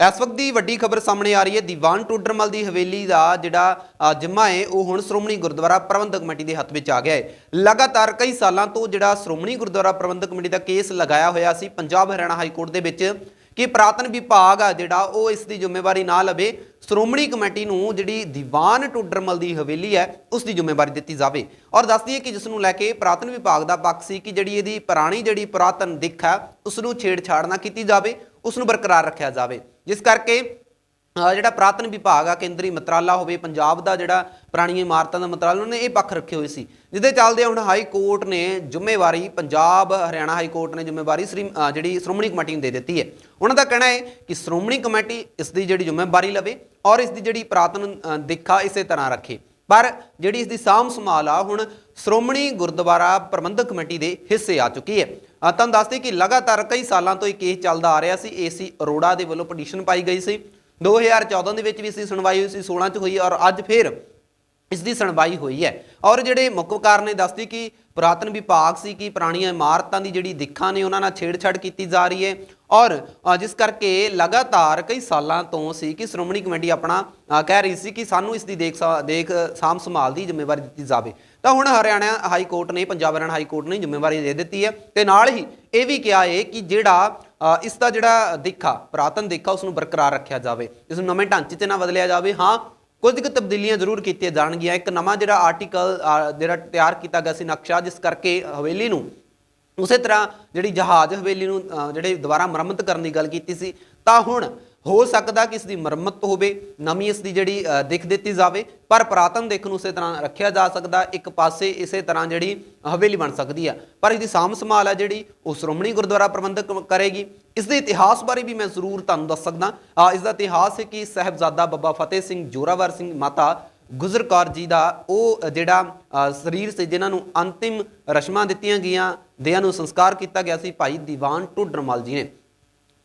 ਇਸ ਵਕਤ ਦੀ ਵੱਡੀ ਖਬਰ ਸਾਹਮਣੇ ਆ ਰਹੀ ਹੈ। ਦੀਵਾਨ ਟੋਡਰਮਲ ਦੀ ਹਵੇਲੀ ਦਾ ਜਿਹੜਾ ਅ, ਜਿੰਮਾ ਹੈ ਉਹ ਹੁਣ ਸ਼੍ਰੋਮਣੀ ਗੁਰਦੁਆਰਾ ਪ੍ਰਬੰਧਕ ਕਮੇਟੀ ਦੇ ਹੱਥ ਵਿੱਚ ਆ ਗਿਆ ਹੈ। ਲਗਾਤਾਰ ਕਈ ਸਾਲਾਂ ਤੋਂ ਜਿਹੜਾ ਸ਼੍ਰੋਮਣੀ ਗੁਰਦੁਆਰਾ ਪ੍ਰਬੰਧਕ ਕਮੇਟੀ ਦਾ ਕੇਸ ਲਗਾਇਆ ਹੋਇਆ ਸੀ ਪੰਜਾਬ ਹਰਿਆਣਾ ਹਾਈ ਕੋਰਟ ਦੇ ਵਿੱਚ ਕਿ ਪ੍ਰਾਤਨ ਵਿਭਾਗ ਆ ਜਿਹੜਾ ਉਹ ਇਸ ਦੀ ਜ਼ਿੰਮੇਵਾਰੀ ਨਾ ਲਵੇ ਸ਼੍ਰੋਮਣੀ ਕਮੇਟੀ ਨੂੰ ਜਿਹੜੀ ਦੀਵਾਨ ਟੋਡਰਮਲ ਦੀ ਹਵੇਲੀ ਹੈ ਉਸ ਦੀ ਜ਼ਿੰਮੇਵਾਰੀ ਦਿੱਤੀ ਜਾਵੇ। ਔਰ ਦੱਸ ਦਈਏ ਕਿ ਜਿਸ ਨੂੰ ਲੈ ਕੇ ਪ੍ਰਾਤਨ ਵਿਭਾਗ ਦਾ ਪੱਖ ਸੀ ਕਿ ਜਿਹੜੀ ਇਹਦੀ ਪੁਰਾਣੀ ਜਿਹੜੀ ਪੁਰਾਤਨ ਦਿੱਖ ਹੈ ਉਸ ਨੂੰ ਛੇੜਛਾੜ ਨਾ ਕੀਤੀ ਜਾਵੇ ਉਸ ਨੂੰ ਬਰਕਰਾਰ ਰੱਖਿਆ ਜਾਵੇ। ਜਿਸ ਕਰਕੇ ਜਿਹੜਾ ਪ੍ਰਾਤਨ ਵਿਭਾਗ ਆ, ਕੇਂਦਰੀ ਮੰਤਰਾਲਾ ਹੋਵੇ, ਪੰਜਾਬ ਦਾ ਜਿਹੜਾ ਪੁਰਾਣੀਆਂ ਇਮਾਰਤਾਂ ਦਾ ਮੰਤਰਾਲਾ, ਉਹਨੇ ਇਹ ਪੱਖ ਰੱਖੇ ਹੋਏ ਸੀ। ਜਿਹਦੇ ਚੱਲਦੇ ਹੁਣ ਹਾਈ ਕੋਰਟ ਨੇ ਜ਼ਿੰਮੇਵਾਰੀ, ਪੰਜਾਬ, ਹਰਿਆਣਾ ਹਾਈ ਕੋਰਟ ਨੇ ਜ਼ਿੰਮੇਵਾਰੀ ਸ਼੍ਰੀ ਜਿਹੜੀ ਸ਼੍ਰੋਮਣੀ ਕਮੇਟੀ ਨੂੰ ਦੇ ਦਿੱਤੀ ਹੈ। ਉਹਨਾਂ ਦਾ ਕਹਿਣਾ ਹੈ ਕਿ ਸ਼੍ਰੋਮਣੀ ਕਮੇਟੀ ਇਸ ਦੀ ਜਿਹੜੀ ਜ਼ਿੰਮੇਵਾਰੀ ਲਵੇ ਔਰ ਇਸ ਦੀ ਜਿਹੜੀ ਪੁਰਾਤਨ ਦਿੱਖਾ ਇਸੇ ਤਰ੍ਹਾਂ ਰੱਖੇ। ਪਰ ਜਿਹੜੀ ਇਸ ਦੀ ਸਾਂਭ ਸੰਭਾਲ ਆ, ਹੁਣ ਸ਼੍ਰੋਮਣੀ ਗੁਰਦੁਆਰਾ ਪ੍ਰਬੰਧਕ ਕਮੇਟੀ ਦੇ ਹਿੱਸੇ ਆ ਚੁੱਕੀ ਹੈ। ਤੁਹਾਨੂੰ ਦੱਸਦੇ ਕਿ ਲਗਾਤਾਰ ਕਈ ਸਾਲਾਂ ਤੋਂ ਇਹ ਕੇਸ ਚੱਲਦਾ ਆ ਰਿਹਾ ਸੀ। ਏਸੀ ਅਰੋੜਾ ਦੇ ਵੱਲੋਂ ਪਟੀਸ਼ਨ ਪਾਈ ਗਈ ਸੀ। 2014 ਦੇ ਵਿੱਚ ਵੀ ਇਸ ਦੀ ਸੁਣਵਾਈ ਹੋਈ ਸੀ 16 ਚ ਹੋਈ ਔਰ ਅੱਜ ਫਿਰ ਇਸ ਦੀ ਸੁਣਵਾਈ ਹੋਈ ਹੈ। ਔਰ ਜਿਹੜੇ ਮੁੱਖਕਾਰ ਨੇ ਦੱਸਦੀ ਕਿ ਪੁਰਾਤਨ ਵਿਭਾਗ ਸੀ ਕਿ ਪੁਰਾਣੀਆਂ ਇਮਾਰਤਾਂ ਦੀ ਜਿਹੜੀ ਦਿੱਖਾਂ ਨੇ, ਉਹਨਾਂ ਨਾਲ ਛੇੜਛਾੜ ਕੀਤੀ ਜਾ ਰਹੀ ਹੈ। ਔਰ ਜਿਸ ਕਰਕੇ ਲਗਾਤਾਰ ਕਈ ਸਾਲਾਂ ਤੋਂ ਸੀ ਕਿ ਸ਼੍ਰੋਮਣੀ ਕਮੇਟੀ ਆਪਣਾ ਕਹਿ ਰਹੀ ਸੀ ਕਿ ਸਾਨੂੰ ਇਸ ਦੀ ਦੇਖ ਸਾ- ਦੇਖ ਸਾਂਭ ਸੰਭਾਲ ਦੀ ਜ਼ਿੰਮੇਵਾਰੀ ਦਿੱਤੀ ਜਾਵੇ। ਤਾਂ ਹੁਣ ਹਰਿਆਣਾ ਹਾਈ ਕੋਰਟ ਨੇ ਪੰਜਾਬ ਹਰਿਆਣਾ ਹਾਈ ਕੋਰਟ ਨੇ ਜ਼ਿੰਮੇਵਾਰੀ ਦੇ ਦਿੱਤੀ ਹੈ ਤੇ ਨਾਲ ਹੀ ਇਹ ਵੀ ਕਿਹਾ ਹੈ ਕਿ ਜਿਹੜਾ ਅ, ਇਸ ਦਾ ਜਿਹੜਾ ਦਿੱਖਾ ਪੁਰਾਤਨ ਦਿੱਖਾ ਉਸ ਨੂੰ ਬਰਕਰਾਰ ਰੱਖਿਆ ਜਾਵੇ। ਇਸ ਨੂੰ ਨਵੇਂ ਢਾਂਚੇ 'ਚ ਨਾ ਬਦਲਿਆ ਜਾਵੇ। ਹਾਂ ਕੁਝ ਕੁ ਤਬਦੀਲੀਆਂ ਜ਼ਰੂਰ ਕੀਤੀਆਂ ਜਾਣਗੀਆਂ। ਇੱਕ ਨਵਾਂ ਜਿਹੜਾ ਆਰਟੀਕਲ ਜਿਹੜਾ ਤਿਆਰ ਕੀਤਾ ਗਿਆ ਸੀ ਨਕਸ਼ਾ ਜਿਸ ਕਰਕੇ ਹਵੇਲੀ ਨੂੰ ਉਸੇ ਤਰ੍ਹਾਂ ਜਿਹੜੀ ਜਹਾਜ਼ ਹਵੇਲੀ ਨੂੰ ਜਿਹੜੇ ਦੁਬਾਰਾ ਮੁਰੰਮਤ ਕਰਨ ਦੀ ਗੱਲ ਕੀਤੀ ਸੀ ਤਾਂ ਹੁਣ ਹੋ ਸਕਦਾ ਕਿ ਇਸ ਦੀ ਮੁਰੰਮਤ ਹੋਵੇ ਨਵੀਂ ਇਸ ਦੀ ਜਿਹੜੀ ਦਿੱਖ ਦਿੱਤੀ ਜਾਵੇ ਪਰ ਪ੍ਰਾਤਨ ਦਿੱਖ ਨੂੰ ਉਸੇ ਤਰ੍ਹਾਂ ਰੱਖਿਆ ਜਾ ਸਕਦਾ ਇੱਕ ਪਾਸੇ ਇਸੇ ਤਰ੍ਹਾਂ ਜਿਹੜੀ ਹਵੇਲੀ ਬਣ ਸਕਦੀ ਆ। ਪਰ ਇਹਦੀ ਸਾਂਭ ਸੰਭਾਲ ਆ ਜਿਹੜੀ ਉਹ ਸ਼੍ਰੋਮਣੀ ਗੁਰਦੁਆਰਾ ਪ੍ਰਬੰਧਕ ਕਰੇਗੀ। ਇਸ ਦੇ ਇਤਿਹਾਸ ਬਾਰੇ ਵੀ ਮੈਂ ਜ਼ਰੂਰ ਤੁਹਾਨੂੰ ਦੱਸ ਸਕਦਾ। ਅ, ਇਸ ਦਾ ਇਤਿਹਾਸ ਹੈ ਕਿ ਸਾਹਿਬਜ਼ਾਦਾ ਬਾਬਾ ਫਤਿਹ ਸਿੰਘ ਜੋਰਾਵਰ ਸਿੰਘ ਮਾਤਾ ਗੁਜ਼ਰ ਕੌਰ ਜੀ ਦਾ ਉਹ ਜਿਹੜਾ ਸਰੀਰ ਸੀ ਜਿਨ੍ਹਾਂ ਨੂੰ ਅੰਤਿਮ ਰਸ਼ਮਾਂ ਦਿੱਤੀਆਂ ਗਈਆਂ ਦੇਹਾਂ ਨੂੰ ਸੰਸਕਾਰ ਕੀਤਾ ਗਿਆ ਸੀ ਭਾਈ ਦੀਵਾਨ ਟੁੱਡਰਮਲ ਜੀ ਨੇ।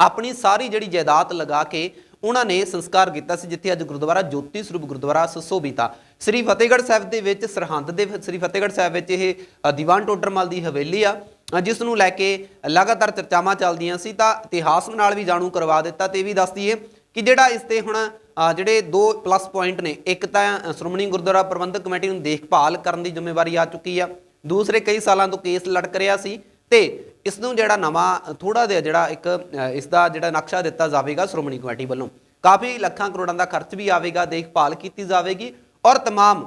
ਆਪਣੀ ਸਾਰੀ ਜਿਹੜੀ ਜਾਇਦਾਦ ਲਗਾ ਕੇ ਉਹਨਾਂ ਨੇ ਸੰਸਕਾਰ ਕੀਤਾ ਸੀ, ਜਿੱਥੇ ਅੱਜ ਗੁਰਦੁਆਰਾ ਜੋਤੀ ਸਰੂਪ ਗੁਰਦੁਆਰਾ ਸੁਸ਼ੋਭਿਤਾ ਸ੍ਰੀ ਫਤਿਹਗੜ੍ਹ ਸਾਹਿਬ ਦੇ ਵਿੱਚ, ਸਰਹੰਦ ਦੇ ਸ੍ਰੀ ਫਤਿਹਗੜ੍ਹ ਸਾਹਿਬ ਵਿੱਚ ਇਹ ਦੀਵਾਨ ਟੋਡਰਮਲ ਦੀ ਹਵੇਲੀ ਆ। ਜਿਸ ਨੂੰ ਲੈ ਕੇ ਲਗਾਤਾਰ ਚਰਚਾਵਾਂ ਚੱਲਦੀਆਂ ਸੀ, ਤਾਂ ਇਤਿਹਾਸ ਨਾਲ ਵੀ ਜਾਣੂ ਕਰਵਾ ਦਿੱਤਾ ਤੇ ਇਹ ਵੀ ਦੱਸ ਦਈਏ ਕਿ ਜਿਹੜਾ ਇਸ ਤੇ ਹੁਣ ਜਿਹੜੇ ਦੋ ਪਲੱਸ ਪੁਆਇੰਟ ਨੇ, ਇੱਕ ਤਾਂ ਸ਼੍ਰੋਮਣੀ ਗੁਰਦੁਆਰਾ ਪ੍ਰਬੰਧਕ ਕਮੇਟੀ ਨੂੰ ਦੇਖਭਾਲ ਕਰਨ ਦੀ ਜ਼ਿੰਮੇਵਾਰੀ ਆ ਚੁੱਕੀ ਆ। ਦੂਸਰੇ ਕਈ ਸਾਲਾਂ ਤੋਂ ਕੇਸ ਲਟਕ ਰਿਹਾ ਸੀ ਤੇ ਇਸ ਨੂੰ ਜਿਹੜਾ ਨਵਾਂ ਥੋੜਾ ਜਿਹਾ ਜਿਹੜਾ ਇੱਕ ਅ, ਇਸ ਦਾ ਜਿਹੜਾ ਨਕਸ਼ਾ ਦਿੱਤਾ ਜਾਵੇਗਾ ਸ਼੍ਰੋਮਣੀ ਕਮੇਟੀ ਵੱਲੋਂ ਕਾਫੀ ਲੱਖਾਂ ਕਰੋੜਾਂ ਦਾ ਖਰਚ ਵੀ ਆਵੇਗਾ ਦੇਖਭਾਲ ਕੀਤੀ ਜਾਵੇਗੀ ਔਰ तमाम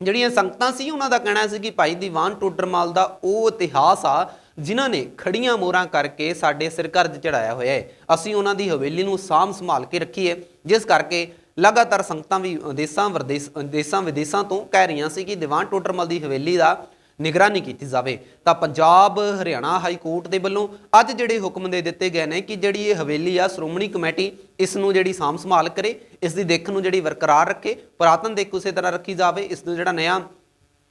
ਜਿਹੜੀਆਂ ਸੰਗਤਾਂ ਸੀ ਉਹਨਾਂ ਦਾ ਕਹਿਣਾ ਸੀ ਕਿ ਭਾਈ ਦੀਵਾਨ ਟੋਡਰਮਲ ਦਾ ਉਹ ਇਤਿਹਾਸ ਆ ਜਿਨ੍ਹਾਂ ਨੇ ਖੜੀਆਂ ਮੋਹਰਾਂ ਕਰਕੇ ਸਾਡੇ ਸਿਰ ਕਰਜ਼ ਚੜਾਇਆ ਹੋਇਆ ਹੈ ਅਸੀਂ ਉਹਨਾਂ ਦੀ ਹਵੇਲੀ ਨੂੰ ਸਾਂਭ ਸੰਭਾਲ ਕੇ ਰੱਖੀ ਹੈ ਜਿਸ ਕਰਕੇ ਲਗਾਤਾਰ ਸੰਗਤਾਂ ਵੀ ਦੇਸਾਂ ਵਿਦੇਸ ਦੇਸਾਂ ਵਿਦੇਸਾਂ ਤੋਂ ਕਹਿ ਰਹੀਆਂ ਸੀ ਕਿ ਦੀਵਾਨ ਟੋਡਰਮਲ ਦੀ ਹਵੇਲੀ ਦਾ ਨਿਗਰਾਨੀ ਕੀਤੀ ਜਾਵੇ, ਤਾਂ ਪੰਜਾਬ, ਹਰਿਆਣਾ ਹਾਈ ਕੋਰਟ ਦੇ ਵੱਲੋਂ ਅੱਜ ਜਿਹੜੇ ਹੁਕਮ ਦੇ ਦਿੱਤੇ ਗਏ ਨੇ ਕਿ ਜਿਹੜੀ ਇਹ ਹਵੇਲੀ ਆ, ਸ਼੍ਰੋਮਣੀ ਕਮੇਟੀ ਇਸ ਨੂੰ ਜਿਹੜੀ ਸਾਂਭ ਸੰਭਾਲ ਕਰੇ, ਇਸ ਦੀ ਦਿੱਖ ਨੂੰ ਜਿਹੜੀ ਬਰਕਰਾਰ ਰੱਖੇ, ਪੁਰਾਤਨ ਦਿੱਖ ਉਸੇ ਤਰ੍ਹਾਂ ਰੱਖੀ ਜਾਵੇ, ਇਸ ਨੂੰ ਜਿਹੜਾ ਨਵਾਂ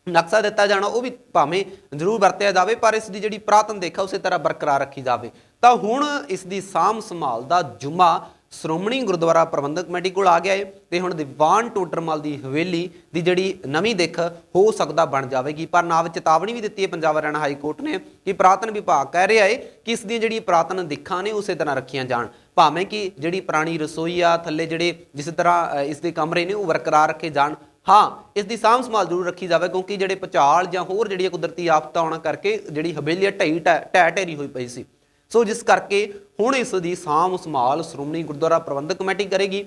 ਨਕਸ਼ਾ ਦਿੱਤਾ ਜਾਣਾ, ਉਹ ਵੀ ਭਾਵੇਂ ਜ਼ਰੂਰ ਵਰਤਿਆ ਜਾਵੇ, ਪਰ ਇਸ ਦੀ ਜਿਹੜੀ ਪੁਰਾਤਨ ਦੇਖਾ ਉਸੇ ਤਰ੍ਹਾਂ ਬਰਕਰਾਰ ਰੱਖੀ ਜਾਵੇ। ਤਾਂ ਹੁਣ ਇਸ ਦੀ ਸਾਂਭ ਸੰਭਾਲ ਦਾ ਜੁਮਾ ਸ਼੍ਰੋਮਣੀ ਗੁਰਦੁਆਰਾ ਪ੍ਰਬੰਧਕ ਕਮੇਟੀ ਕੋਲ ਆ ਗਿਆ ਏ ਤੇ ਹੁਣ ਦੀਵਾਨ ਟੋਡਰਮਲ ਦੀ ਹਵੇਲੀ ਦੀ ਜਿਹੜੀ ਨਵੀਂ ਦਿੱਖ ਹੋ ਸਕਦਾ ਬਣ ਜਾਵੇਗੀ। ਪਰ ਨਾਲ ਚੇਤਾਵਨੀ ਵੀ ਦਿੱਤੀ ਹੈ ਪੰਜਾਬ ਹਰਿਆਣਾ ਹਾਈ ਕੋਰਟ ਨੇ ਕਿ ਪ੍ਰਾਤਨ ਵਿਭਾਗ ਕਹਿ ਰਿਹਾ ਏ ਕਿ ਇਸ ਦੀਆਂ ਜਿਹੜੀ ਪ੍ਰਾਤਨ ਦਿੱਖਾਂ ਨੇ ਉਸੇ ਤਰ੍ਹਾਂ ਰੱਖੀਆਂ ਜਾਣ। ਭਾਵੇਂ ਕਿ ਜਿਹੜੀ ਪੁਰਾਣੀ ਰਸੋਈ ਆ, ਥੱਲੇ ਜਿਹੜੇ ਜਿਸ ਤਰ੍ਹਾਂ ਇਸ ਦੇ ਕਮਰੇ ਨੇ ਉਹ ਬਰਕਰਾਰ ਰੱਖੇ ਜਾਣ। ਹਾਂ, ਇਸ ਦੀ ਸਾਂਭ ਸੰਭਾਲ ਜ਼ਰੂਰ ਰੱਖੀ ਜਾਵੇ ਕਿਉਂਕਿ ਜਿਹੜੇ ਪਚਾਲ ਜਾਂ ਹੋਰ ਜਿਹੜੀਆਂ ਕੁਦਰਤੀ ਆਫਤਾਂ ਆਉਣ ਕਰਕੇ ਜਿਹੜੀ ਹਵੇਲੀ ਆ ਢਈ ਢਹਿ ਢਹਿ ਢੇਰੀ ਹੋਈ ਪਈ ਸੀ। ਸੋ ਜਿਸ ਕਰਕੇ ਹੁਣ ਇਸ ਦੀ ਸਾਂਭ ਸੰਭਾਲ ਸ਼੍ਰੋਮਣੀ ਗੁਰਦੁਆਰਾ ਪ੍ਰਬੰਧਕ ਕਮੇਟੀ ਕਰੇਗੀ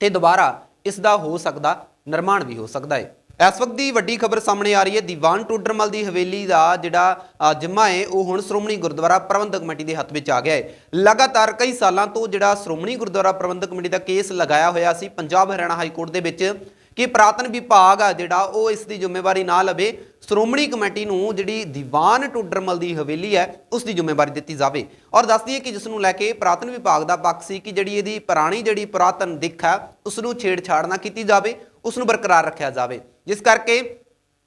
ਤੇ ਦੁਬਾਰਾ ਇਸ ਦਾ ਹੋ ਸਕਦਾ, ਨਿਰਮਾਣ ਵੀ ਹੋ ਸਕਦਾ ਹੈ ਇਸ ਵਕਤ ਦੀ ਵੱਡੀ ਖਬਰ ਸਾਹਮਣੇ ਆ ਰਹੀ ਹੈ ਦੀਵਾਨ ਟੋਡਰਮਲ ਦੀ ਹਵੇਲੀ ਦਾ ਜਿਹੜਾ ਜਿੰਮਾ ਹੈ ਉਹ ਹੁਣ ਸ਼੍ਰੋਮਣੀ ਗੁਰਦੁਆਰਾ ਪ੍ਰਬੰਧਕ ਕਮੇਟੀ ਦੇ ਹੱਥ ਵਿੱਚ ਆ ਗਿਆ ਹੈ ਲਗਾਤਾਰ ਕਈ ਸਾਲਾਂ ਤੋਂ ਜਿਹੜਾ ਸ਼੍ਰੋਮਣੀ ਗੁਰਦੁਆਰਾ ਪ੍ਰਬੰਧਕ ਕਮੇਟੀ ਦਾ ਕੇਸ ਲਗਾਇਆ ਹੋਇਆ ਸੀ, ਪੰਜਾਬ ਹਰਿਆਣਾ ਹਾਈ ਕੋਰਟ ਦੇ ਵਿੱਚ। ਕਿ ਪ੍ਰਾਤਨ ਵਿਭਾਗ ਆ ਜਿਹੜਾ ਉਹ ਇਸ ਦੀ ਜ਼ਿੰਮੇਵਾਰੀ ਨਾ ਲਵੇ, ਸ਼੍ਰੋਮਣੀ ਕਮੇਟੀ ਨੂੰ ਜਿਹੜੀ ਦੀਵਾਨ ਟੁੱਡਰਮਲ ਦੀ ਹਵੇਲੀ ਹੈ, ਉਸ ਦੀ ਜ਼ਿੰਮੇਵਾਰੀ ਦਿੱਤੀ ਜਾਵੇ। ਔਰ ਦੱਸਦੀ ਦਈਏ ਕਿ ਜਿਸ ਨੂੰ ਲੈ ਕੇ ਪ੍ਰਾਤਨ ਵਿਭਾਗ ਦਾ ਪੱਖ ਸੀ ਕਿ ਜਿਹੜੀ ਇਹਦੀ ਪੁਰਾਣੀ ਜਿਹੜੀ ਪੁਰਾਤਨ ਦਿੱਖ ਹੈ ਉਸ ਨੂੰ ਛੇੜਛਾੜ ਨਾ ਕੀਤੀ ਜਾਵੇ ਉਸ ਨੂੰ ਬਰਕਰਾਰ ਰੱਖਿਆ ਜਾਵੇ। ਜਿਸ ਕਰਕੇ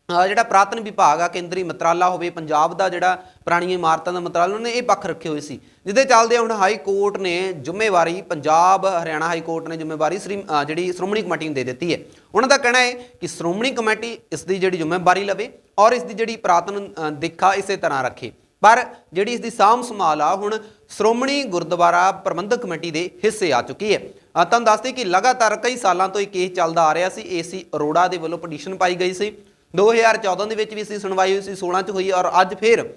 ਜਿਹੜਾ ਪ੍ਰਾਤਨ ਵਿਭਾਗ ਆ, ਕੇਂਦਰੀ ਮੰਤਰਾਲਾ ਹੋਵੇ, ਪੰਜਾਬ ਦਾ ਜਿਹੜਾ ਪੁਰਾਣੀਆਂ ਇਮਾਰਤਾਂ ਦਾ ਮੰਤਰਾਲਾ, ਉਹਨੇ ਇਹ ਪੱਖ ਰੱਖੇ ਹੋਏ ਸੀ। ਜਿਹਦੇ ਚੱਲਦੇ ਹੁਣ ਹਾਈ ਕੋਰਟ ਨੇ ਜ਼ਿੰਮੇਵਾਰੀ, ਪੰਜਾਬ, ਹਰਿਆਣਾ ਹਾਈ ਕੋਰਟ ਨੇ ਜ਼ਿੰਮੇਵਾਰੀ ਸ਼੍ਰੀ ਜਿਹੜੀ ਸ਼੍ਰੋਮਣੀ ਕਮੇਟੀ ਨੂੰ ਦੇ ਦਿੱਤੀ ਹੈ। ਉਹਨਾਂ ਦਾ ਕਹਿਣਾ ਹੈ ਕਿ ਸ਼੍ਰੋਮਣੀ ਕਮੇਟੀ ਇਸ ਦੀ ਜਿਹੜੀ ਜ਼ਿੰਮੇਵਾਰੀ ਲਵੇ ਔਰ ਇਸ ਦੀ ਜਿਹੜੀ ਪੁਰਾਤਨ ਦਿੱਖਾ ਇਸੇ ਤਰ੍ਹਾਂ ਰੱਖੇ। ਪਰ ਜਿਹੜੀ ਇਸ ਦੀ ਸਾਂਭ ਸੰਭਾਲ ਆ, ਹੁਣ ਸ਼੍ਰੋਮਣੀ ਗੁਰਦੁਆਰਾ ਪ੍ਰਬੰਧਕ ਕਮੇਟੀ ਦੇ ਹਿੱਸੇ ਆ ਚੁੱਕੀ ਹੈ। ਤੁਹਾਨੂੰ ਦੱਸਦੇ ਕਿ ਲਗਾਤਾਰ ਕਈ ਸਾਲਾਂ ਤੋਂ ਇਹ ਕੇਸ ਚੱਲਦਾ ਆ ਰਿਹਾ ਸੀ। ਏਸੀ ਅਰੋੜਾ ਦੇ ਵੱਲੋਂ ਪਟੀਸ਼ਨ ਪਾਈ ਗਈ ਸੀ। 2014 ਦੇ ਵਿੱਚ ਵੀ ਇਸ ਦੀ ਸੁਣਵਾਈ ਹੋਈ ਸੀ 16 ਚ ਹੋਈ ਔਰ ਅੱਜ ਫਿਰ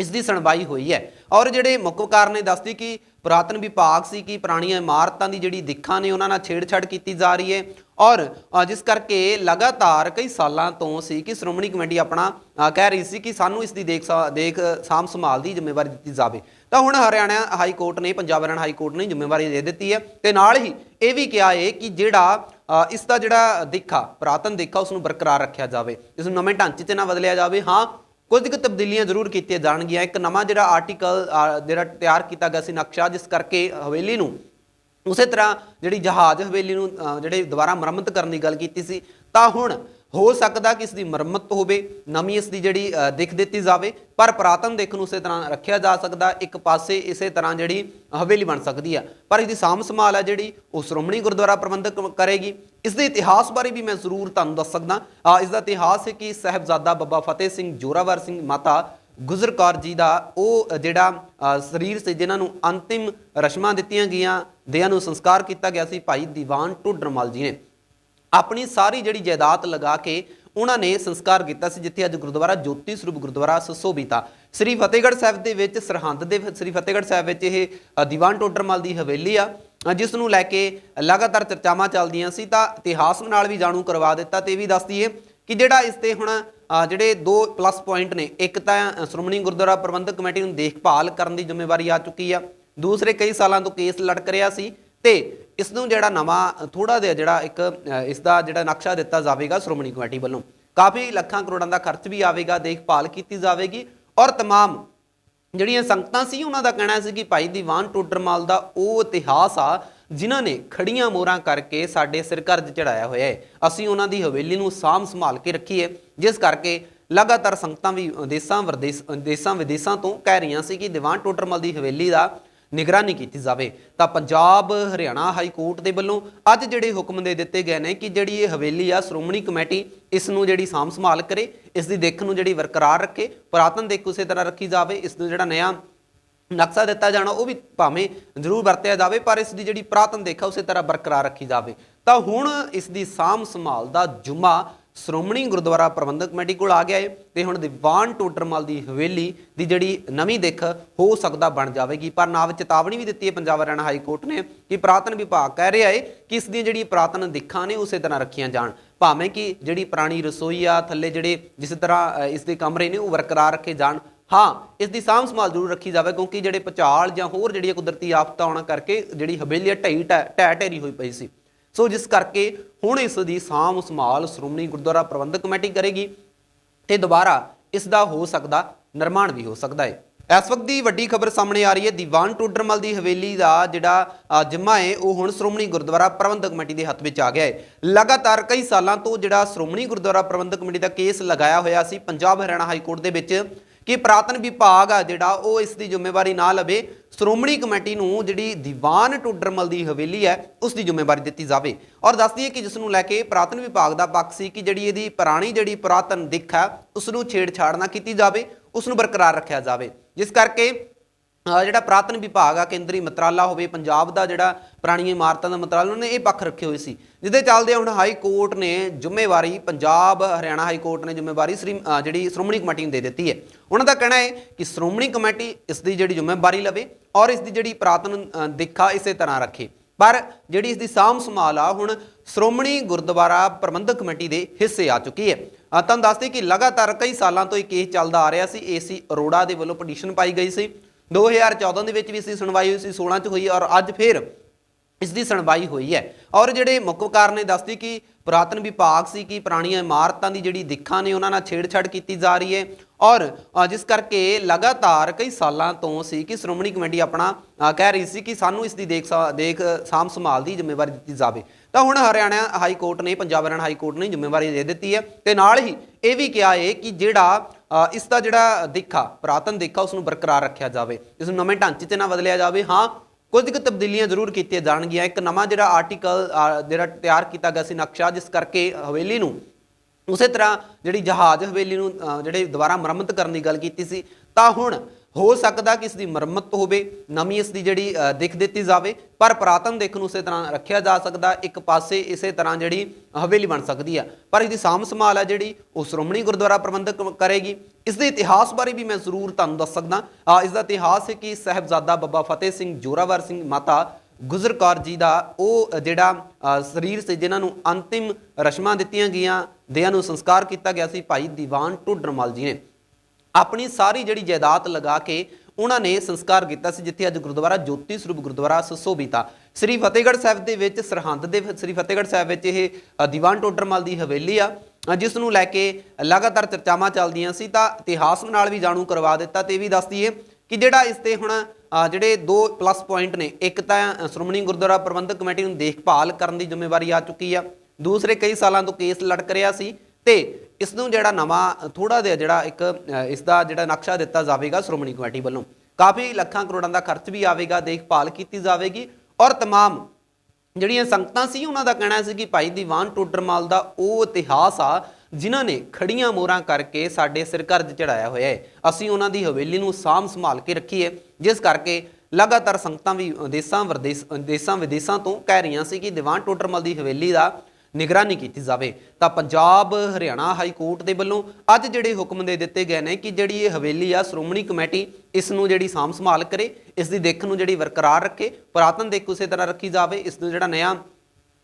ਇਸ ਦੀ ਸੁਣਵਾਈ ਹੋਈ ਹੈ। ਔਰ ਜਿਹੜੇ ਮੁੱਖਕਾਰ ਨੇ ਦੱਸਦੀ ਕਿ ਪੁਰਾਤਨ ਵਿਭਾਗ ਸੀ ਕਿ ਪੁਰਾਣੀਆਂ ਇਮਾਰਤਾਂ ਦੀ ਜਿਹੜੀ ਦਿੱਖਾਂ ਨੇ ਉਹਨਾਂ ਨਾਲ ਛੇੜਛਾੜ ਕੀਤੀ ਜਾ ਰਹੀ ਹੈ ਔਰ ਜਿਸ ਕਰਕੇ ਲਗਾਤਾਰ ਕਈ ਸਾਲਾਂ ਤੋਂ ਸੀ ਕਿ ਸ਼੍ਰੋਮਣੀ ਕਮੇਟੀ ਆਪਣਾ ਕਹਿ ਰਹੀ ਸੀ ਕਿ ਸਾਨੂੰ ਇਸ ਦੀ ਦੇਖ ਸਾ- ਦੇਖ, ਸਾਂਭ ਸੰਭਾਲ ਦੀ ਜ਼ਿੰਮੇਵਾਰੀ ਦਿੱਤੀ ਜਾਵੇ। ਤਾਂ ਹੁਣ ਹਰਿਆਣਾ ਹਾਈ ਕੋਰਟ ਨੇ, ਪੰਜਾਬ ਹਰਿਆਣਾ ਹਾਈ ਕੋਰਟ ਨੇ ਜ਼ਿੰਮੇਵਾਰੀ ਦੇ ਦਿੱਤੀ ਹੈ ਤੇ ਨਾਲ ਹੀ ਇਹ ਵੀ ਕਿਹਾ ਹੈ ਕਿ ਜਿਹੜਾ ਇਸ ਦਾ ਜਿਹੜਾ ਦਿੱਖਾ ਪੁਰਾਤਨ ਦਿੱਖਾ ਉਸ ਨੂੰ ਬਰਕਰਾਰ ਰੱਖਿਆ ਜਾਵੇ। ਇਸ ਨੂੰ ਨਵੇਂ ਢਾਂਚੇ 'ਚ ਨਾ ਬਦਲਿਆ ਜਾਵੇ। ਹਾਂ ਕੁਝ ਕੁ ਤਬਦੀਲੀਆਂ ਜ਼ਰੂਰ ਕੀਤੀਆਂ ਜਾਣਗੀਆਂ। ਇੱਕ ਨਵਾਂ ਜਿਹੜਾ ਆਰਟੀਕਲ ਜਿਹੜਾ ਤਿਆਰ ਕੀਤਾ ਗਿਆ ਸੀ ਨਕਸ਼ਾ ਜਿਸ ਕਰਕੇ ਹਵੇਲੀ ਨੂੰ ਉਸੇ ਤਰ੍ਹਾਂ ਜਿਹੜੀ ਜਹਾਜ਼ ਹਵੇਲੀ ਨੂੰ ਅ, ਜਿਹੜੇ ਦੁਬਾਰਾ ਮੁਰੰਮਤ ਕਰਨ ਦੀ ਗੱਲ ਕੀਤੀ ਸੀ ਤਾਂ ਹੁਣ ਹੋ ਸਕਦਾ ਕਿ ਇਸ ਦੀ ਮੁਰੰਮਤ ਹੋਵੇ ਨਵੀਂ ਇਸ ਦੀ ਜਿਹੜੀ ਦਿੱਖ ਦਿੱਤੀ ਜਾਵੇ ਪਰ ਪੁਰਾਤਨ ਦਿੱਖ ਨੂੰ ਉਸੇ ਤਰ੍ਹਾਂ ਰੱਖਿਆ ਜਾ ਸਕਦਾ ਇੱਕ ਪਾਸੇ ਇਸੇ ਤਰ੍ਹਾਂ ਜਿਹੜੀ ਹਵੇਲੀ ਬਣ ਸਕਦੀ ਆ। ਪਰ ਇਹਦੀ ਸਾਂਭ ਸੰਭਾਲ ਹੈ ਜਿਹੜੀ ਉਹ ਸ਼੍ਰੋਮਣੀ ਗੁਰਦੁਆਰਾ ਪ੍ਰਬੰਧਕ ਕਰੇਗੀ। ਇਸ ਦੇ ਇਤਿਹਾਸ ਬਾਰੇ ਵੀ ਮੈਂ ਜ਼ਰੂਰ ਤੁਹਾਨੂੰ ਦੱਸ ਸਕਦਾ। ਅ, ਇਸ ਦਾ ਇਤਿਹਾਸ ਹੈ ਕਿ ਸਾਹਿਬਜ਼ਾਦਾ ਬਾਬਾ ਫਤਿਹ ਸਿੰਘ ਜੋਰਾਵਰ ਸਿੰਘ ਮਾਤਾ ਗੁਜ਼ਰ ਕੌਰ ਜੀ ਦਾ ਉਹ ਜਿਹੜਾ ਸਰੀਰ ਸੀ ਜਿਨ੍ਹਾਂ ਨੂੰ ਅੰਤਿਮ ਰਸ਼ਮਾਂ ਦਿੱਤੀਆਂ ਗਈਆਂ ਦੇਹਾਂ ਨੂੰ ਸੰਸਕਾਰ ਕੀਤਾ ਗਿਆ ਸੀ ਭਾਈ ਦੀਵਾਨ ਢੁੱਡਰਮਲ ਜੀ ਨੇ। ਆਪਣੀ ਸਾਰੀ ਜਿਹੜੀ ਜਾਇਦਾਦ ਲਗਾ ਕੇ ਉਹਨਾਂ ਨੇ ਸੰਸਕਾਰ ਕੀਤਾ ਸੀ, ਜਿੱਥੇ ਅੱਜ ਗੁਰਦੁਆਰਾ ਜੋਤੀ ਸਰੂਪ ਗੁਰਦੁਆਰਾ ਸੁਸ਼ੋਭਿਤਾ ਸ੍ਰੀ ਫਤਿਹਗੜ੍ਹ ਸਾਹਿਬ ਦੇ ਵਿੱਚ, ਸਰਹੰਦ ਦੇ ਸ੍ਰੀ ਫਤਿਹਗੜ੍ਹ ਸਾਹਿਬ ਵਿੱਚ ਇਹ ਦੀਵਾਨ ਟੋਡਰਮਲ ਦੀ ਹਵੇਲੀ ਆ। ਜਿਸ ਨੂੰ ਲੈ ਕੇ ਲਗਾਤਾਰ ਚਰਚਾਵਾਂ ਚੱਲਦੀਆਂ ਸੀ, ਤਾਂ ਇਤਿਹਾਸ ਨਾਲ ਵੀ ਜਾਣੂ ਕਰਵਾ ਦਿੱਤਾ ਤੇ ਇਹ ਵੀ ਦੱਸ ਦਈਏ ਕਿ ਜਿਹੜਾ ਇਸ ਤੇ ਹੁਣ ਜਿਹੜੇ ਦੋ ਪਲੱਸ ਪੁਆਇੰਟ ਨੇ, ਇੱਕ ਤਾਂ ਸ਼੍ਰੋਮਣੀ ਗੁਰਦੁਆਰਾ ਪ੍ਰਬੰਧਕ ਕਮੇਟੀ ਨੂੰ ਦੇਖਭਾਲ ਕਰਨ ਦੀ ਜ਼ਿੰਮੇਵਾਰੀ ਆ ਚੁੱਕੀ ਆ। ਦੂਸਰੇ ਕਈ ਸਾਲਾਂ ਤੋਂ ਕੇਸ ਲਟਕ ਰਿਹਾ ਸੀ ਤੇ ਇਸ ਨੂੰ ਜਿਹੜਾ ਨਵਾਂ ਥੋੜਾ ਜਿਹਾ ਜਿਹੜਾ ਇੱਕ ਅ, ਇਸ ਦਾ ਜਿਹੜਾ ਨਕਸ਼ਾ ਦਿੱਤਾ ਜਾਵੇਗਾ ਸ਼੍ਰੋਮਣੀ ਕਮੇਟੀ ਵੱਲੋਂ ਕਾਫੀ ਲੱਖਾਂ ਕਰੋੜਾਂ ਦਾ ਖਰਚ ਵੀ ਆਵੇਗਾ ਦੇਖਭਾਲ ਕੀਤੀ ਜਾਵੇਗੀ ਔਰ तमाम ਜਿਹੜੀਆਂ ਸੰਗਤਾਂ ਸੀ ਉਹਨਾਂ ਦਾ ਕਹਿਣਾ ਸੀ ਕਿ ਭਾਈ ਦੀਵਾਨ ਟੋਡਰਮਲ ਦਾ ਉਹ ਇਤਿਹਾਸ ਆ ਜਿਨ੍ਹਾਂ ਨੇ ਖੜੀਆਂ ਮੋਹਰਾਂ ਕਰਕੇ ਸਾਡੇ ਸਿਰ ਕਰਜ਼ ਚੜਾਇਆ ਹੋਇਆ ਹੈ ਅਸੀਂ ਉਹਨਾਂ ਦੀ ਹਵੇਲੀ ਨੂੰ ਸਾਂਭ ਸੰਭਾਲ ਕੇ ਰੱਖੀ ਹੈ ਜਿਸ ਕਰਕੇ ਲਗਾਤਾਰ ਸੰਗਤਾਂ ਵੀ ਦੇਸਾਂ ਵਿਦੇਸ ਦੇਸਾਂ ਵਿਦੇਸਾਂ ਤੋਂ ਕਹਿ ਰਹੀਆਂ ਸੀ ਕਿ ਦੀਵਾਨ ਟੋਡਰਮਲ ਦੀ ਹਵੇਲੀ ਦਾ ਨਿਗਰਾਨੀ ਕੀਤੀ ਜਾਵੇ, ਤਾਂ ਪੰਜਾਬ, ਹਰਿਆਣਾ ਹਾਈ ਕੋਰਟ ਦੇ ਵੱਲੋਂ ਅੱਜ ਜਿਹੜੇ ਹੁਕਮ ਦੇ ਦਿੱਤੇ ਗਏ ਨੇ ਕਿ ਜਿਹੜੀ ਇਹ ਹਵੇਲੀ ਆ, ਸ਼੍ਰੋਮਣੀ ਕਮੇਟੀ ਇਸ ਨੂੰ ਜਿਹੜੀ ਸਾਂਭ ਸੰਭਾਲ ਕਰੇ, ਇਸ ਦੀ ਦਿੱਖ ਨੂੰ ਜਿਹੜੀ ਬਰਕਰਾਰ ਰੱਖੇ, ਪੁਰਾਤਨ ਦਿੱਖ ਉਸੇ ਤਰ੍ਹਾਂ ਰੱਖੀ ਜਾਵੇ, ਇਸ ਨੂੰ ਜਿਹੜਾ ਨਵਾਂ ਨਕਸ਼ਾ ਦਿੱਤਾ ਜਾਣਾ, ਉਹ ਵੀ ਭਾਵੇਂ ਜ਼ਰੂਰ ਵਰਤਿਆ ਜਾਵੇ, ਪਰ ਇਸ ਦੀ ਜਿਹੜੀ ਪੁਰਾਤਨ ਦੇਖਾ ਉਸੇ ਤਰ੍ਹਾਂ ਬਰਕਰਾਰ ਰੱਖੀ ਜਾਵੇ। ਤਾਂ ਹੁਣ ਇਸ ਦੀ ਸਾਂਭ ਸੰਭਾਲ ਦਾ ਜੁਮਾ ਸ਼੍ਰੋਮਣੀ ਗੁਰਦੁਆਰਾ ਪ੍ਰਬੰਧਕ ਕਮੇਟੀ ਕੋਲ ਆ ਗਿਆ ਏ ਤੇ ਹੁਣ ਦੀਵਾਨ ਟੋਡਰਮਲ ਦੀ ਹਵੇਲੀ ਦੀ ਜਿਹੜੀ ਨਵੀਂ ਦਿੱਖ ਹੋ ਸਕਦਾ ਬਣ ਜਾਵੇਗੀ। ਪਰ ਨਾਲ ਚੇਤਾਵਨੀ ਵੀ ਦਿੱਤੀ ਹੈ ਪੰਜਾਬ ਹਰਿਆਣਾ ਹਾਈ ਕੋਰਟ ਨੇ ਕਿ ਪੁਰਾਤਨ ਵਿਭਾਗ ਕਹਿ ਰਿਹਾ ਏ ਕਿ ਇਸ ਦੀਆਂ ਜਿਹੜੀ ਪੁਰਾਤਨ ਦਿੱਖਾਂ ਨੇ ਉਸੇ ਤਰ੍ਹਾਂ ਰੱਖੀਆਂ ਜਾਣ। ਭਾਵੇਂ ਕਿ ਜਿਹੜੀ ਪੁਰਾਣੀ ਰਸੋਈ ਆ, ਥੱਲੇ ਜਿਹੜੇ ਜਿਸ ਤਰ੍ਹਾਂ ਇਸ ਦੇ ਕਮਰੇ ਨੇ ਉਹ ਬਰਕਰਾਰ ਰੱਖੇ ਜਾਣ। ਹਾਂ, ਇਸ ਦੀ ਸਾਂਭ ਸੰਭਾਲ ਜ਼ਰੂਰ ਰੱਖੀ ਜਾਵੇ ਕਿਉਂਕਿ ਜਿਹੜੇ ਪਚਾਲ ਜਾਂ ਹੋਰ ਜਿਹੜੀਆਂ ਕੁਦਰਤੀ ਆਫਤਾਂ ਆਉਣ ਕਰਕੇ ਜਿਹੜੀ ਹਵੇਲੀ ਆ ਢਈ ਢਹਿ ਢਹਿ ਢੇਰੀ ਹੋਈ ਪਈ ਸੀ। ਸੋ ਜਿਸ ਕਰਕੇ ਹੁਣ ਇਸ ਦੀ ਸਾਂਭ ਸੰਭਾਲ ਸ਼੍ਰੋਮਣੀ ਗੁਰਦੁਆਰਾ ਪ੍ਰਬੰਧਕ ਕਮੇਟੀ ਕਰੇਗੀ ਤੇ ਦੁਬਾਰਾ ਇਸ ਦਾ ਹੋ ਸਕਦਾ, ਨਿਰਮਾਣ ਵੀ ਹੋ ਸਕਦਾ ਹੈ। ਇਸ ਵਕਤ ਦੀ ਵੱਡੀ ਖਬਰ ਸਾਹਮਣੇ ਆ ਰਹੀ ਹੈ, ਦੀਵਾਨ ਟੋਡਰਮਲ ਦੀ ਹਵੇਲੀ ਦਾ ਜਿਹੜਾ ਜਿੰਮਾ ਹੈ, ਉਹ ਹੁਣ ਸ਼੍ਰੋਮਣੀ ਗੁਰਦੁਆਰਾ ਪ੍ਰਬੰਧਕ ਕਮੇਟੀ ਦੇ ਹੱਥ ਵਿੱਚ ਆ ਗਿਆ ਹੈ। ਲਗਾਤਾਰ ਕਈ ਸਾਲਾਂ ਤੋਂ ਜਿਹੜਾ ਸ਼੍ਰੋਮਣੀ ਗੁਰਦੁਆਰਾ ਪ੍ਰਬੰਧਕ ਕਮੇਟੀ ਦਾ ਕੇਸ ਲਗਾਇਆ ਹੋਇਆ ਸੀ, ਪੰਜਾਬ ਹਰਿਆਣਾ ਹਾਈ ਕੋਰਟ ਦੇ ਵਿੱਚ। ਕਿ ਪ੍ਰਾਤਨ ਵਿਭਾਗ ਆ ਜਿਹੜਾ ਉਹ ਇਸ ਦੀ ਜ਼ਿੰਮੇਵਾਰੀ ਨਾ ਲਵੇ। ਸ਼੍ਰੋਮਣੀ ਕਮੇਟੀ ਨੂੰ ਜਿਹੜੀ ਦੀਵਾਨ ਟੁੱਡਰਮਲ ਦੀ ਹਵੇਲੀ ਹੈ, ਉਸ ਦੀ ਜ਼ਿੰਮੇਵਾਰੀ ਦਿੱਤੀ ਜਾਵੇ। ਔਰ ਦੱਸਦੀ ਹੈ ਕਿ ਜਿਸ ਨੂੰ ਲੈ ਕੇ ਪ੍ਰਾਤਨ ਵਿਭਾਗ ਦਾ ਪੱਖ ਸੀ ਕਿ ਜਿਹੜੀ ਇਹਦੀ ਪੁਰਾਣੀ ਜਿਹੜੀ ਪੁਰਾਤਨ ਦਿੱਖ ਹੈ ਉਸ ਨੂੰ ਛੇੜਛਾੜ ਨਾ ਕੀਤੀ ਜਾਵੇ ਉਸ ਨੂੰ ਬਰਕਰਾਰ ਰੱਖਿਆ ਜਾਵੇ। ਜਿਸ ਕਰਕੇ ਜਿਹੜਾ ਪ੍ਰਾਤਨ ਵਿਭਾਗ ਆ, ਕੇਂਦਰੀ ਮੰਤਰਾਲਾ ਹੋਵੇ, ਪੰਜਾਬ ਦਾ ਜਿਹੜਾ ਪੁਰਾਣੀਆਂ ਇਮਾਰਤਾਂ ਦਾ ਮੰਤਰਾਲਾ, ਉਹਨੇ ਇਹ ਪੱਖ ਰੱਖੇ ਹੋਏ ਸੀ। ਜਿਹਦੇ ਚੱਲਦੇ ਹੁਣ ਹਾਈ ਕੋਰਟ ਨੇ ਜ਼ਿੰਮੇਵਾਰੀ, ਪੰਜਾਬ, ਹਰਿਆਣਾ ਹਾਈ ਕੋਰਟ ਨੇ ਜ਼ਿੰਮੇਵਾਰੀ ਸ਼੍ਰੀ ਜਿਹੜੀ ਸ਼੍ਰੋਮਣੀ ਕਮੇਟੀ ਨੂੰ ਦੇ ਦਿੱਤੀ ਹੈ। ਉਹਨਾਂ ਦਾ ਕਹਿਣਾ ਹੈ ਕਿ ਸ਼੍ਰੋਮਣੀ ਕਮੇਟੀ ਇਸ ਦੀ ਜਿਹੜੀ ਜ਼ਿੰਮੇਵਾਰੀ ਲਵੇ ਔਰ ਇਸ ਦੀ ਜਿਹੜੀ ਪ੍ਰਾਤਨ, ਅਹ ਦਿੱਖਾ ਇਸੇ ਤਰ੍ਹਾਂ ਰੱਖੇ। ਪਰ ਜਿਹੜੀ ਇਸ ਦੀ ਸਾਂਭ ਸੰਭਾਲ ਆ, ਹੁਣ ਸ਼੍ਰੋਮਣੀ ਗੁਰਦੁਆਰਾ ਪ੍ਰਬੰਧਕ ਕਮੇਟੀ ਦੇ ਹਿੱਸੇ ਆ ਚੁੱਕੀ ਹੈ। ਤੁਹਾਨੂੰ ਦੱਸਦੇ ਕਿ ਲਗਾਤਾਰ ਕਈ ਸਾਲਾਂ ਤੋਂ ਇਹ ਕੇਸ ਚੱਲਦਾ ਆ ਰਿਹਾ ਸੀ, ਏਸੀ ਅਰੋੜਾ ਦੇ ਵੱਲੋਂ ਪਟੀਸ਼ਨ ਪਾਈ ਗਈ ਸੀ। 2014 ਦੇ ਵਿੱਚ ਵੀ ਇਸ ਦੀ ਸੁਣਵਾਈ ਹੋਈ ਸੀ 16 ਚ ਹੋਈ ਔਰ ਅੱਜ ਫਿਰ ਇਸ ਦੀ ਸੁਣਵਾਈ ਹੋਈ ਹੈ। ਔਰ ਜਿਹੜੇ ਮੁੱਖਕਾਰ ਨੇ ਦੱਸਦੀ ਕਿ ਪੁਰਾਤਨ ਵਿਭਾਗ ਸੀ ਕਿ ਪੁਰਾਣੀਆਂ ਇਮਾਰਤਾਂ ਦੀ ਜਿਹੜੀ ਦਿੱਖਾਂ ਨੇ, ਉਹਨਾਂ ਨਾਲ ਛੇੜਛਾੜ ਕੀਤੀ ਜਾ ਰਹੀ ਹੈ ਔਰ ਜਿਸ ਕਰਕੇ ਲਗਾਤਾਰ ਕਈ ਸਾਲਾਂ ਤੋਂ ਸੀ ਕਿ ਸ਼੍ਰੋਮਣੀ ਕਮੇਟੀ ਆਪਣਾ ਕਹਿ ਰਹੀ ਸੀ ਕਿ ਸਾਨੂੰ ਇਸ ਦੀ ਦੇਖ ਸਾ- ਦੇਖ ਸਾਂਭ ਸੰਭਾਲ ਦੀ ਜ਼ਿੰਮੇਵਾਰੀ ਦਿੱਤੀ ਜਾਵੇ। ਤਾਂ ਹੁਣ ਹਰਿਆਣਾ ਹਾਈ ਕੋਰਟ ਨੇ ਪੰਜਾਬ ਹਰਿਆਣਾ ਹਾਈ ਕੋਰਟ ਨੇ ਜ਼ਿੰਮੇਵਾਰੀ ਦੇ ਦਿੱਤੀ ਹੈ ਤੇ ਨਾਲ ਹੀ ਇਹ ਵੀ ਕਿਹਾ ਹੈ ਕਿ ਜਿਹੜਾ ਅ, ਇਸ ਦਾ ਜਿਹੜਾ ਦਿੱਖਾ ਪੁਰਾਤਨ ਦਿੱਖਾ ਉਸ ਨੂੰ ਬਰਕਰਾਰ ਰੱਖਿਆ ਜਾਵੇ। ਇਸ ਨੂੰ ਨਵੇਂ ਢਾਂਚੇ 'ਚ ਨਾ ਬਦਲਿਆ ਜਾਵੇ। ਹਾਂ ਕੁਝ ਕੁ ਤਬਦੀਲੀਆਂ ਜ਼ਰੂਰ ਕੀਤੀਆਂ ਜਾਣਗੀਆਂ। ਇੱਕ ਨਵਾਂ ਜਿਹੜਾ ਆਰਟੀਕਲ ਜਿਹੜਾ ਤਿਆਰ ਕੀਤਾ ਗਿਆ ਸੀ ਨਕਸ਼ਾ ਜਿਸ ਕਰਕੇ ਹਵੇਲੀ ਨੂੰ ਉਸੇ ਤਰ੍ਹਾਂ ਜਿਹੜੀ ਜਹਾਜ਼ ਹਵੇਲੀ ਨੂੰ ਜਿਹੜੇ ਦੁਬਾਰਾ ਮੁਰੰਮਤ ਕਰਨ ਦੀ ਗੱਲ ਕੀਤੀ ਸੀ ਤਾਂ ਹੁਣ ਹੋ ਸਕਦਾ ਕਿ ਇਸ ਦੀ ਮੁਰੰਮਤ ਹੋਵੇ, ਨਵੀਂ ਇਸ ਦੀ ਜਿਹੜੀ ਦਿੱਖ ਦਿੱਤੀ ਜਾਵੇ, ਪਰ ਪੁਰਾਤਨ ਦਿੱਖ ਨੂੰ ਉਸੇ ਤਰ੍ਹਾਂ ਰੱਖਿਆ ਜਾ ਸਕਦਾ, ਇੱਕ ਪਾਸੇ ਇਸੇ ਤਰ੍ਹਾਂ ਜਿਹੜੀ ਹਵੇਲੀ ਬਣ ਸਕਦੀ ਆ। ਪਰ ਇਹਦੀ ਸਾਂਭ ਸੰਭਾਲ ਹੈ ਜਿਹੜੀ, ਉਹ ਸ਼੍ਰੋਮਣੀ ਗੁਰਦੁਆਰਾ ਪ੍ਰਬੰਧਕ ਕਰੇਗੀ। ਇਸ ਦੇ ਇਤਿਹਾਸ ਬਾਰੇ ਵੀ ਮੈਂ ਜ਼ਰੂਰ ਤੁਹਾਨੂੰ ਦੱਸ ਸਕਦਾ। ਆ ਇਸ ਦਾ ਇਤਿਹਾਸ ਹੈ ਕਿ ਸਾਹਿਬਜ਼ਾਦਾ ਬਾਬਾ ਫਤਿਹ ਸਿੰਘ ਜੋਰਾਵਰ ਸਿੰਘ ਮਾਤਾ ਗੁਜਰ ਕੌਰ ਜੀ ਦਾ, ਉਹ ਜਿਹੜਾ ਸਰੀਰ ਸੀ, ਜਿਨ੍ਹਾਂ ਨੂੰ ਅੰਤਿਮ ਰਸ਼ਮਾਂ ਦਿੱਤੀਆਂ ਗਈਆਂ, ਦਿਆਂ ਨੂੰ ਸੰਸਕਾਰ ਕੀਤਾ ਗਿਆ ਸੀ, ਭਾਈ ਦੀਵਾਨ ਢੁੱਡਰਮਲ ਜੀ ਨੇ। ਆਪਣੀ ਸਾਰੀ ਜਿਹੜੀ ਜਾਇਦਾਦ ਲਗਾ ਕੇ ਉਹਨਾਂ ਨੇ ਸੰਸਕਾਰ ਕੀਤਾ ਸੀ, ਜਿੱਥੇ ਅੱਜ ਗੁਰਦੁਆਰਾ ਜੋਤੀ ਸਰੂਪ ਗੁਰਦੁਆਰਾ ਸੁਸ਼ੋਭਿਤਾ ਸ੍ਰੀ ਫਤਿਹਗੜ੍ਹ ਸਾਹਿਬ ਦੇ ਵਿੱਚ, ਸਰਹੰਦ ਦੇ ਸ੍ਰੀ ਫਤਿਹਗੜ੍ਹ ਸਾਹਿਬ ਵਿੱਚ ਇਹ ਦੀਵਾਨ ਟੋਡਰਮਲ ਦੀ ਹਵੇਲੀ ਆ। ਜਿਸ ਨੂੰ ਲੈ ਕੇ ਲਗਾਤਾਰ ਚਰਚਾਵਾਂ ਚੱਲਦੀਆਂ ਸੀ, ਤਾਂ ਇਤਿਹਾਸ ਨਾਲ ਵੀ ਜਾਣੂ ਕਰਵਾ ਦਿੱਤਾ ਤੇ ਇਹ ਵੀ ਦੱਸ ਦਈਏ ਕਿ ਜਿਹੜਾ ਇਸ ਤੇ ਹੁਣ ਜਿਹੜੇ ਦੋ ਪਲੱਸ ਪੁਆਇੰਟ ਨੇ, ਇੱਕ ਤਾਂ ਸ਼੍ਰੋਮਣੀ ਗੁਰਦੁਆਰਾ ਪ੍ਰਬੰਧਕ ਕਮੇਟੀ ਨੂੰ ਦੇਖਭਾਲ ਕਰਨ ਦੀ ਜ਼ਿੰਮੇਵਾਰੀ ਆ ਚੁੱਕੀ ਆ। ਦੂਸਰੇ ਕਈ ਸਾਲਾਂ ਤੋਂ ਕੇਸ ਲਟਕ ਰਿਹਾ ਸੀ ਤੇ ਇਸ ਨੂੰ ਜਿਹੜਾ ਨਵਾਂ ਥੋੜਾ ਜਿਹਾ ਜਿਹੜਾ ਇੱਕ ਅ, ਇਸ ਦਾ ਜਿਹੜਾ ਨਕਸ਼ਾ ਦਿੱਤਾ ਜਾਵੇਗਾ ਸ਼੍ਰੋਮਣੀ ਕਮੇਟੀ ਵੱਲੋਂ ਕਾਫੀ ਲੱਖਾਂ ਕਰੋੜਾਂ ਦਾ ਖਰਚ ਵੀ ਆਵੇਗਾ ਦੇਖਭਾਲ ਕੀਤੀ ਜਾਵੇਗੀ ਔਰ तमाम ਜਿਹੜੀਆਂ ਸੰਗਤਾਂ ਸੀ ਉਹਨਾਂ ਦਾ ਕਹਿਣਾ ਸੀ ਕਿ ਭਾਈ ਦੀਵਾਨ ਟੋਡਰਮਲ ਦਾ ਉਹ ਇਤਿਹਾਸ ਆ ਜਿਨ੍ਹਾਂ ਨੇ ਖੜੀਆਂ ਮੋਹਰਾਂ ਕਰਕੇ ਸਾਡੇ ਸਿਰ ਕਰਜ਼ ਚੜਾਇਆ ਹੋਇਆ ਹੈ ਅਸੀਂ ਉਹਨਾਂ ਦੀ ਹਵੇਲੀ ਨੂੰ ਸਾਂਭ ਸੰਭਾਲ ਕੇ ਰੱਖੀ ਹੈ ਜਿਸ ਕਰਕੇ ਲਗਾਤਾਰ ਸੰਗਤਾਂ ਵੀ ਦੇਸਾਂ ਵਰਦੇਸ ਦੇਸਾਂ ਵਿਦੇਸਾਂ ਤੋਂ ਕਹਿ ਰਹੀਆਂ ਸੀ ਕਿ ਦੀਵਾਨ ਟੋਡਰਮਲ ਦੀ ਹਵੇਲੀ ਦਾ ਨਿਗਰਾਨੀ ਕੀਤੀ ਜਾਵੇ, ਤਾਂ ਪੰਜਾਬ, ਹਰਿਆਣਾ ਹਾਈ ਕੋਰਟ ਦੇ ਵੱਲੋਂ ਅੱਜ ਜਿਹੜੇ ਹੁਕਮ ਦੇ ਦਿੱਤੇ ਗਏ ਨੇ ਕਿ ਜਿਹੜੀ ਇਹ ਹਵੇਲੀ ਆ, ਸ਼੍ਰੋਮਣੀ ਕਮੇਟੀ ਇਸ ਨੂੰ ਜਿਹੜੀ ਸਾਂਭ ਸੰਭਾਲ ਕਰੇ, ਇਸ ਦੀ ਦਿੱਖ ਨੂੰ ਜਿਹੜੀ ਬਰਕਰਾਰ ਰੱਖੇ, ਪੁਰਾਤਨ ਦਿੱਖ ਉਸੇ ਤਰ੍ਹਾਂ ਰੱਖੀ ਜਾਵੇ, ਇਸ ਨੂੰ ਜਿਹੜਾ ਨਵਾਂ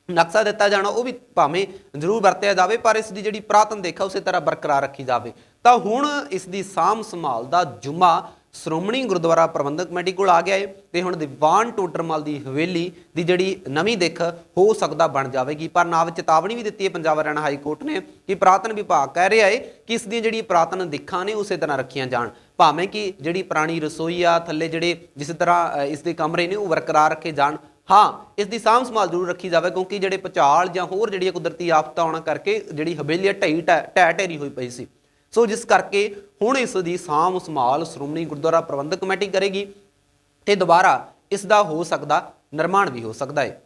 ਨਕਸ਼ਾ ਦਿੱਤਾ ਜਾਣਾ, ਉਹ ਵੀ ਭਾਵੇਂ ਜ਼ਰੂਰ ਵਰਤਿਆ ਜਾਵੇ, ਪਰ ਇਸ ਦੀ ਜਿਹੜੀ ਪੁਰਾਤਨ ਦੇਖਾ ਉਸੇ ਤਰ੍ਹਾਂ ਬਰਕਰਾਰ ਰੱਖੀ ਜਾਵੇ। ਤਾਂ ਹੁਣ ਇਸ ਦੀ ਸਾਂਭ ਸੰਭਾਲ ਦਾ ਜੁਮਾ ਸ਼੍ਰੋਮਣੀ ਗੁਰਦੁਆਰਾ ਪ੍ਰਬੰਧਕ ਕਮੇਟੀ ਕੋਲ ਆ ਗਿਆ ਏ ਤੇ ਹੁਣ ਦੀਵਾਨ ਟੋਡਰਮਲ ਦੀ ਹਵੇਲੀ ਦੀ ਜਿਹੜੀ ਨਵੀਂ ਦਿੱਖ ਹੋ ਸਕਦਾ ਬਣ ਜਾਵੇਗੀ। ਪਰ ਨਾਲ ਚੇਤਾਵਨੀ ਵੀ ਦਿੱਤੀ ਹੈ ਪੰਜਾਬ ਹਰਿਆਣਾ ਹਾਈ ਕੋਰਟ ਨੇ ਕਿ ਪੁਰਾਤਨ ਵਿਭਾਗ ਕਹਿ ਰਿਹਾ ਹੈ ਕਿ ਇਸ ਦੀਆਂ ਜਿਹੜੀ ਪੁਰਾਤਨ ਦਿੱਖਾਂ ਨੇ ਉਸੇ ਤਰ੍ਹਾਂ ਰੱਖੀਆਂ ਜਾਣ। ਭਾਵੇਂ ਕਿ ਜਿਹੜੀ ਪੁਰਾਣੀ ਰਸੋਈ ਆ, ਥੱਲੇ ਜਿਹੜੇ ਜਿਸ ਤਰ੍ਹਾਂ ਇਸ ਦੇ ਕਮਰੇ ਨੇ ਉਹ ਬਰਕਰਾਰ ਰੱਖੇ ਜਾਣ। ਹਾਂ, ਇਸ ਦੀ ਸਾਂਭ ਸੰਭਾਲ ਜ਼ਰੂਰ ਰੱਖੀ ਜਾਵੇ ਕਿਉਂਕਿ ਜਿਹੜੇ ਪਚਾਲ ਜਾਂ ਹੋਰ ਜਿਹੜੀਆਂ ਕੁਦਰਤੀ ਆਫਤਾਂ ਆਉਣ ਕਰਕੇ ਜਿਹੜੀ ਹਵੇਲੀ ਆ ਢਈ ਢਹਿ ਢਹਿ ਢੇਰੀ ਹੋਈ ਪਈ ਸੀ। ਸੋ ਜਿਸ ਕਰਕੇ ਹੁਣ ਇਸ ਦੀ ਸਾਂਭ ਸੰਭਾਲ ਸ਼੍ਰੋਮਣੀ ਗੁਰਦੁਆਰਾ ਪ੍ਰਬੰਧਕ ਕਮੇਟੀ ਕਰੇਗੀ ਤੇ ਦੁਬਾਰਾ ਇਸ ਦਾ ਹੋ ਸਕਦਾ, ਨਿਰਮਾਣ ਵੀ ਹੋ ਸਕਦਾ ਹੈ